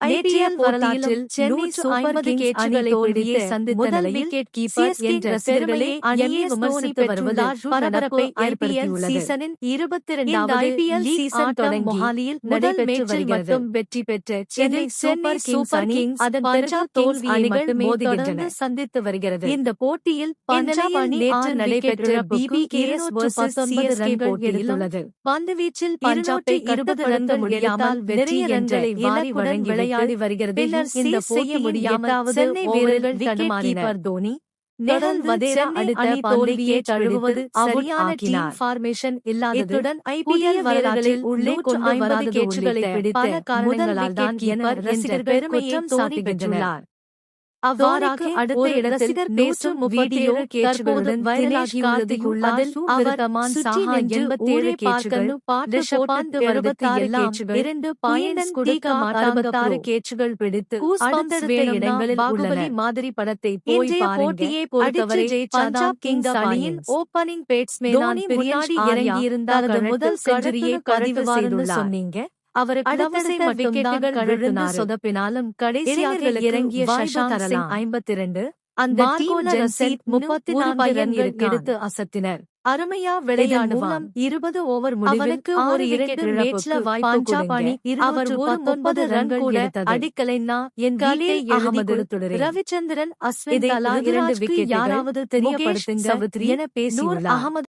IPL வரலாற்றில் Chennai super Kings அணிகளை பிடித்து சந்தித்த முதல் விக்கெட் கீப்பர் என்ற ரசிகர்களே அணியை விமர்சித்து வருவதால் பரபரப்பை ஏற்படுத்தியுள்ளது. சீசனின் இருபத்தி இரண்டாவது ஐபிஎல் சீசன் தொடங்கி மொஹாலியில் நடைபெற்று வருகிறது. வெற்றி பெற்ற சென்னை சூப்பர் கிங்ஸ் அணி அதன் பஞ்சாப் தோல்வியை மட்டுமே தொடர்ந்து சந்தித்து வருகிறது. இந்த போட்டியில் பஞ்சாப் அணி நேற்று நடைபெற்ற பிபிகேஎஸ் வர்சஸ் சிஎஸ்கே போட்டியில் உள்ளது பந்துவீச்சில் பஞ்சாபை இருபது ரன்கள் முடியாமல் வெற்றி என்ற வாரி வழங்கி விளையாடி வருகிறது. இந்த போட்டியை முடியாமல் சென்னை வீரர்கள் தடுமாறினர். தோனி நிழல் வதேரா அடுத்த தோல்வியை தழுவுவது சரியான டீம் ஃபார்மேஷன் இல்லாததுடன் ஐபிஎல் வீரர்களில் உள்ளே கொண்டு வராத கேட்சுகளை பிடித்த பல காரணங்களால் தான் என ரசிகர் பெருமையை சாட்டுகின்றனர். அவ்வாறாக அடுத்த இடத்தில் பேசும் வீடியோ கேட்சுகளுடன் வைரலாகியுள்ளது அதில் அவர் கமான் சாஹா எண்பத்தேழு கேட்சுகள் ரிஷபாந்த் எழுபத்தாறு கேட்சுகள் இரண்டு பாயிண்ட்ஸ் கொடுக்க அறுபத்தாறு கேட்சுகள் பிடித்து அடுத்தடுத்த இடங்களில் பாகுபலி மாதிரி படத்தை போய் போட்டியை பொறுத்தவரை பஞ்சாப் கிங்ஸ் அணியின் ஓபனிங் பேட்ஸ்மேனான் பிரியாடி இறங்கியிருந்தார். முதல் செஞ்சுரியை பதிவு செய்துள்ளார். சொன்னீங்க. அவருக்கு விக்கெட்டுகள் கழுந்து சொதப்பினாலும் கடைசியாக இறங்கிய சிங் ஐம்பத்தி இரண்டு அந்த முப்பத்தி நான்கு எடுத்து அசத்தினர். அருமையா விளையாடுவான். இருபது ஓவர் அவனுக்கு ஒரு இரண்டு மேட்ச்ல அணி அவர் பத்தொன்பது ரன் கூட அடிக்கலைன்னா என் கலீல் அகமது ரவிச்சந்திரன் அஸ்வின் தலா இரண்டு விக்கெட் யாராவது தெரியப்படுத்துங்க என பேசியுள்ளார். அகமது